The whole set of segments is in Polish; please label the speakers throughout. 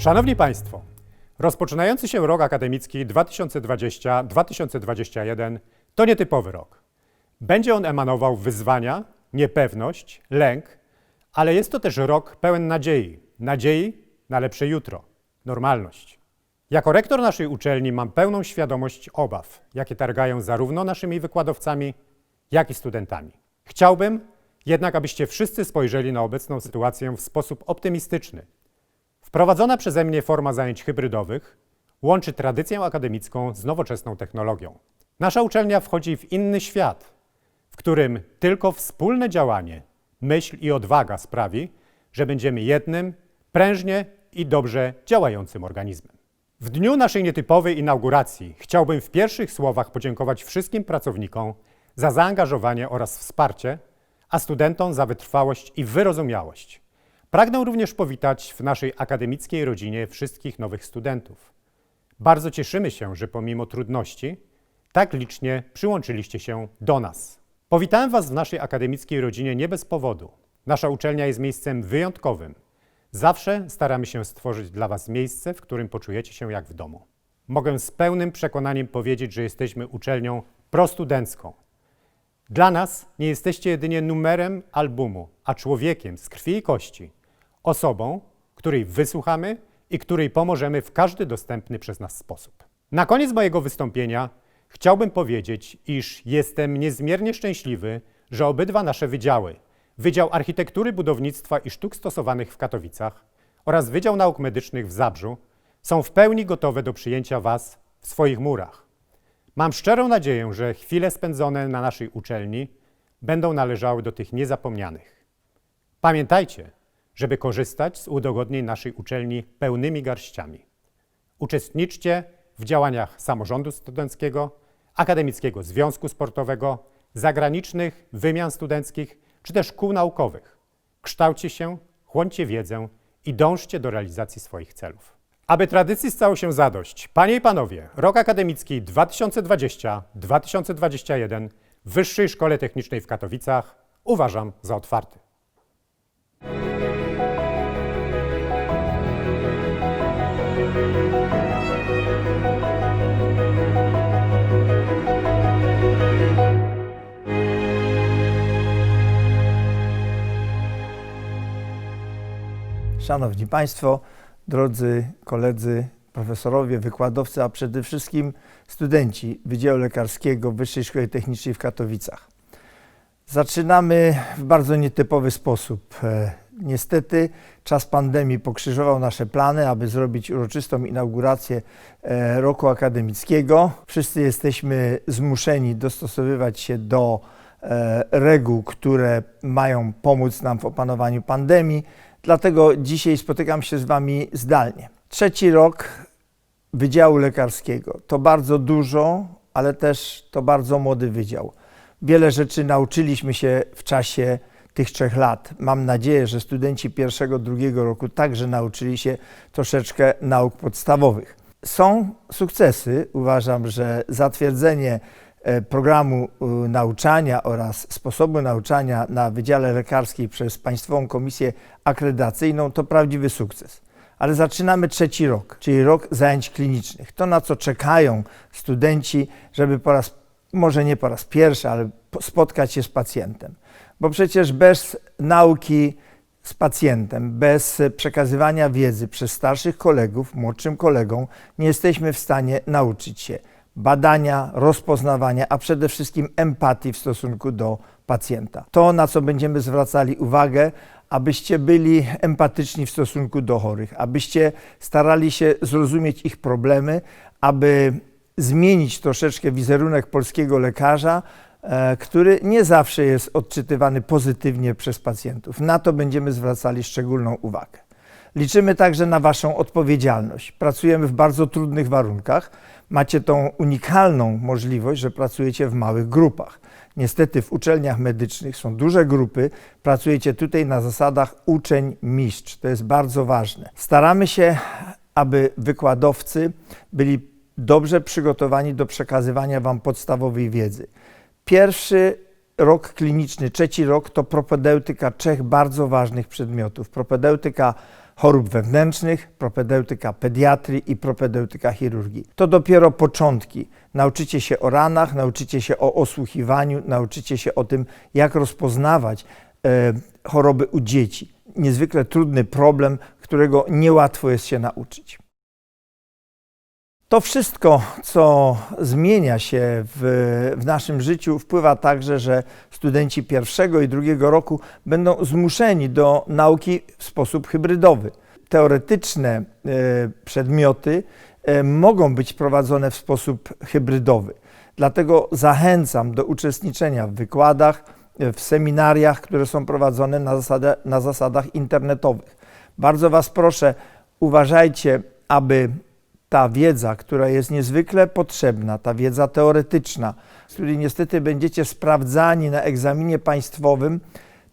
Speaker 1: Szanowni Państwo, rozpoczynający się rok akademicki 2020-2021 to nietypowy rok. Będzie on emanował wyzwania, niepewność, lęk, ale jest to też rok pełen nadziei. Nadziei na lepsze jutro, normalność. Jako rektor naszej uczelni mam pełną świadomość obaw, jakie targają zarówno naszymi wykładowcami, jak i studentami. Chciałbym jednak, abyście wszyscy spojrzeli na obecną sytuację w sposób optymistyczny. Wprowadzona przeze mnie forma zajęć hybrydowych łączy tradycję akademicką z nowoczesną technologią. Nasza uczelnia wchodzi w inny świat, w którym tylko wspólne działanie, myśl i odwaga sprawi, że będziemy jednym, prężnie i dobrze działającym organizmem. W dniu naszej nietypowej inauguracji chciałbym w pierwszych słowach podziękować wszystkim pracownikom za zaangażowanie oraz wsparcie, a studentom za wytrwałość i wyrozumiałość. Pragnę również powitać w naszej akademickiej rodzinie wszystkich nowych studentów. Bardzo cieszymy się, że pomimo trudności tak licznie przyłączyliście się do nas. Powitałem Was w naszej akademickiej rodzinie nie bez powodu. Nasza uczelnia jest miejscem wyjątkowym. Zawsze staramy się stworzyć dla Was miejsce, w którym poczujecie się jak w domu. Mogę z pełnym przekonaniem powiedzieć, że jesteśmy uczelnią prostudencką. Dla nas nie jesteście jedynie numerem albumu, a człowiekiem z krwi i kości, osobą, której wysłuchamy i której pomożemy w każdy dostępny przez nas sposób. Na koniec mojego wystąpienia chciałbym powiedzieć, iż jestem niezmiernie szczęśliwy, że obydwa nasze wydziały Wydział Architektury, Budownictwa i Sztuk Stosowanych w Katowicach oraz Wydział Nauk Medycznych w Zabrzu są w pełni gotowe do przyjęcia Was w swoich murach. Mam szczerą nadzieję, że chwile spędzone na naszej uczelni będą należały do tych niezapomnianych. Pamiętajcie, żeby korzystać z udogodnień naszej uczelni pełnymi garściami. Uczestniczcie w działaniach samorządu studenckiego, Akademickiego Związku Sportowego, zagranicznych wymian studenckich czy też kół naukowych. Kształćcie się, chłoncie wiedzę i dążcie do realizacji swoich celów. Aby tradycji stało się zadość, panie i panowie, rok akademicki 2020-2021 w Wyższej Szkole Technicznej w Katowicach uważam za otwarty.
Speaker 2: Szanowni Państwo, drodzy koledzy, profesorowie, wykładowcy, a przede wszystkim studenci Wydziału Lekarskiego Wyższej Szkoły Technicznej w Katowicach. Zaczynamy w bardzo nietypowy sposób. E, Niestety czas pandemii pokrzyżował nasze plany, aby zrobić uroczystą inaugurację e, roku akademickiego. Wszyscy jesteśmy zmuszeni dostosowywać się do e, reguł, które mają pomóc nam w opanowaniu pandemii. Dlatego dzisiaj spotykam się z Wami zdalnie. Trzeci rok Wydziału Lekarskiego to bardzo dużo, ale też to bardzo młody wydział. Wiele rzeczy nauczyliśmy się w czasie tych trzech lat. Mam nadzieję, że studenci pierwszego, drugiego roku także nauczyli się troszeczkę nauk podstawowych. Są sukcesy. Uważam, że zatwierdzenie programu e, nauczania oraz sposobu nauczania na Wydziale Lekarskim przez Państwową Komisję Akredytacyjną to prawdziwy sukces. Ale zaczynamy trzeci rok, czyli rok zajęć klinicznych. To, na co czekają studenci, żeby po raz, może nie po raz pierwszy, ale po- spotkać się z pacjentem. Bo przecież bez nauki z pacjentem, bez przekazywania wiedzy przez starszych kolegów, młodszym kolegom, nie jesteśmy w stanie nauczyć się badania, rozpoznawania, a przede wszystkim empatii w stosunku do pacjenta. To, na co będziemy zwracali uwagę, abyście byli empatyczni w stosunku do chorych, abyście starali się zrozumieć ich problemy, aby zmienić troszeczkę wizerunek polskiego lekarza, e, który nie zawsze jest odczytywany pozytywnie przez pacjentów. Na to będziemy zwracali szczególną uwagę. Liczymy także na Waszą odpowiedzialność. Pracujemy w bardzo trudnych warunkach. Macie tą unikalną możliwość, że pracujecie w małych grupach. Niestety w uczelniach medycznych są duże grupy, pracujecie tutaj na zasadach uczeń-mistrz. To jest bardzo ważne. Staramy się, aby wykładowcy byli dobrze przygotowani do przekazywania Wam podstawowej wiedzy. Pierwszy rok kliniczny, trzeci rok to propedeutyka trzech bardzo ważnych przedmiotów. Propedeutyka chorób wewnętrznych, propedeutyka pediatrii i propedeutyka chirurgii. To dopiero początki. Nauczycie się o ranach, nauczycie się o osłuchiwaniu, nauczycie się o tym, jak rozpoznawać e, choroby u dzieci. Niezwykle trudny problem, którego niełatwo jest się nauczyć. To wszystko, co zmienia się w, w naszym życiu, wpływa także, że studenci pierwszego i drugiego roku będą zmuszeni do nauki w sposób hybrydowy. Teoretyczne e, przedmioty e, mogą być prowadzone w sposób hybrydowy. Dlatego zachęcam do uczestniczenia w wykładach, e, w seminariach, które są prowadzone na, zasadę, na zasadach internetowych. Bardzo Was proszę, uważajcie, aby ta wiedza, która jest niezwykle potrzebna, ta wiedza teoretyczna, z której niestety będziecie sprawdzani na egzaminie państwowym,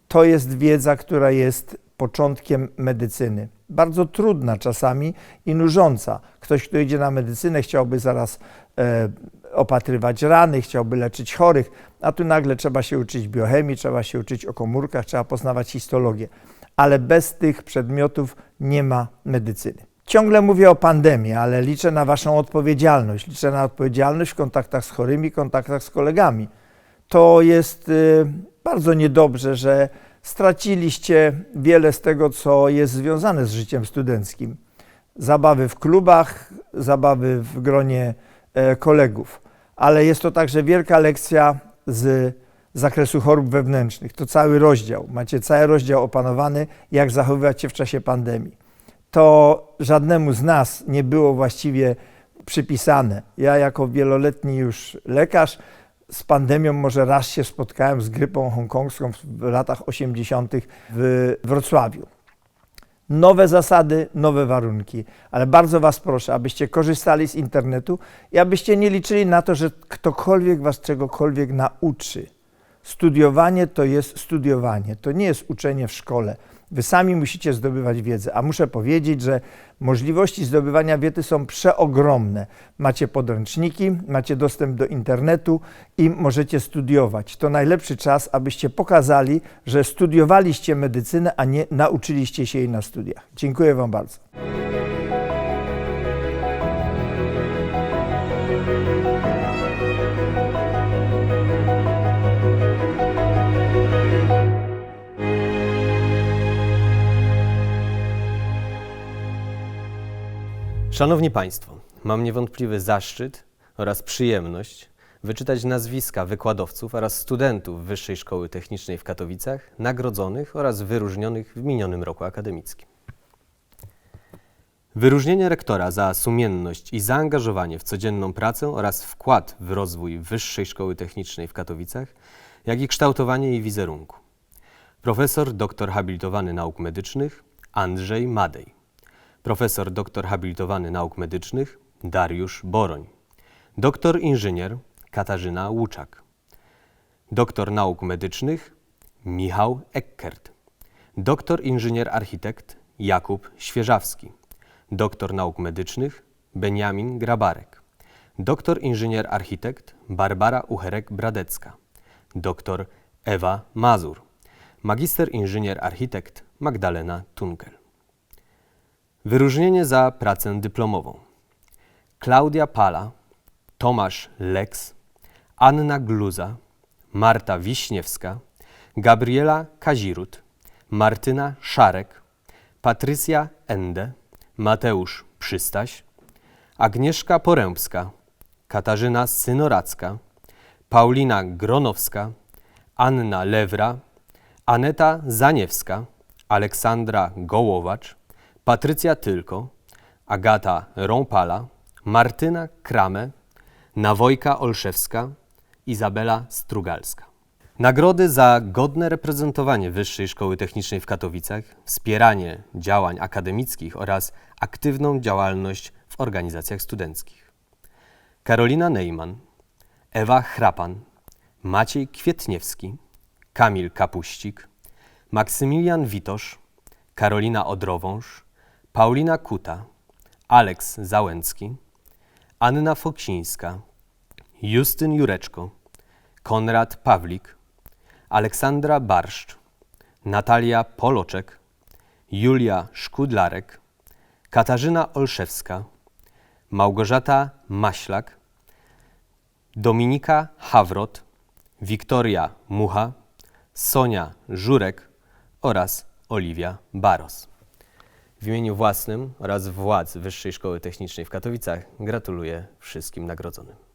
Speaker 2: to jest wiedza, która jest początkiem medycyny. Bardzo trudna czasami i nużąca. Ktoś, kto idzie na medycynę, chciałby zaraz e, opatrywać rany, chciałby leczyć chorych, a tu nagle trzeba się uczyć biochemii, trzeba się uczyć o komórkach, trzeba poznawać histologię. Ale bez tych przedmiotów nie ma medycyny. Ciągle mówię o pandemii, ale liczę na Waszą odpowiedzialność. Liczę na odpowiedzialność w kontaktach z chorymi, kontaktach z kolegami. To jest y, bardzo niedobrze, że straciliście wiele z tego, co jest związane z życiem studenckim. Zabawy w klubach, zabawy w gronie e, kolegów, ale jest to także wielka lekcja z zakresu chorób wewnętrznych. To cały rozdział. Macie cały rozdział opanowany, jak zachowywać się w czasie pandemii to żadnemu z nas nie było właściwie przypisane. Ja jako wieloletni już lekarz z pandemią może raz się spotkałem z grypą hongkongską w latach 80. w Wrocławiu. Nowe zasady, nowe warunki, ale bardzo Was proszę, abyście korzystali z internetu i abyście nie liczyli na to, że ktokolwiek Was czegokolwiek nauczy. Studiowanie to jest studiowanie, to nie jest uczenie w szkole. Wy sami musicie zdobywać wiedzę, a muszę powiedzieć, że możliwości zdobywania wiedzy są przeogromne. Macie podręczniki, macie dostęp do internetu i możecie studiować. To najlepszy czas, abyście pokazali, że studiowaliście medycynę, a nie nauczyliście się jej na studiach. Dziękuję Wam bardzo.
Speaker 3: Szanowni Państwo, mam niewątpliwy zaszczyt oraz przyjemność wyczytać nazwiska wykładowców oraz studentów Wyższej Szkoły Technicznej w Katowicach, nagrodzonych oraz wyróżnionych w minionym roku akademickim. Wyróżnienie rektora za sumienność i zaangażowanie w codzienną pracę oraz wkład w rozwój Wyższej Szkoły Technicznej w Katowicach, jak i kształtowanie jej wizerunku. Profesor doktor habilitowany nauk medycznych Andrzej Madej profesor doktor habilitowany nauk medycznych Dariusz Boroń, doktor inżynier Katarzyna Łuczak, doktor nauk medycznych Michał Eckert, doktor inżynier architekt Jakub Świeżawski, doktor nauk medycznych Beniamin Grabarek, doktor inżynier architekt Barbara Ucherek-Bradecka, doktor Ewa Mazur, magister inżynier architekt Magdalena Tunkel. Wyróżnienie za pracę dyplomową. Klaudia Pala, Tomasz Lex, Anna Gluza, Marta Wiśniewska, Gabriela Kazirut, Martyna Szarek, Patrycja Ende, Mateusz Przystaś, Agnieszka Porębska, Katarzyna Synoracka, Paulina Gronowska, Anna Lewra, Aneta Zaniewska, Aleksandra Gołowacz, Patrycja Tylko, Agata Rąpala, Martyna Krame, Nawojka Olszewska, Izabela Strugalska. Nagrody za godne reprezentowanie Wyższej Szkoły Technicznej w Katowicach, wspieranie działań akademickich oraz aktywną działalność w organizacjach studenckich. Karolina Neyman, Ewa Chrapan, Maciej Kwietniewski, Kamil Kapuścik, Maksymilian Witosz, Karolina Odrowąż, Paulina Kuta, Aleks Załęcki, Anna Foksińska, Justyn Jureczko, Konrad Pawlik, Aleksandra Barszcz, Natalia Poloczek, Julia Szkudlarek, Katarzyna Olszewska, Małgorzata Maślak, Dominika Hawrot, Wiktoria Mucha, Sonia Żurek oraz Oliwia Baros. W imieniu własnym oraz władz Wyższej Szkoły Technicznej w Katowicach gratuluję wszystkim nagrodzonym.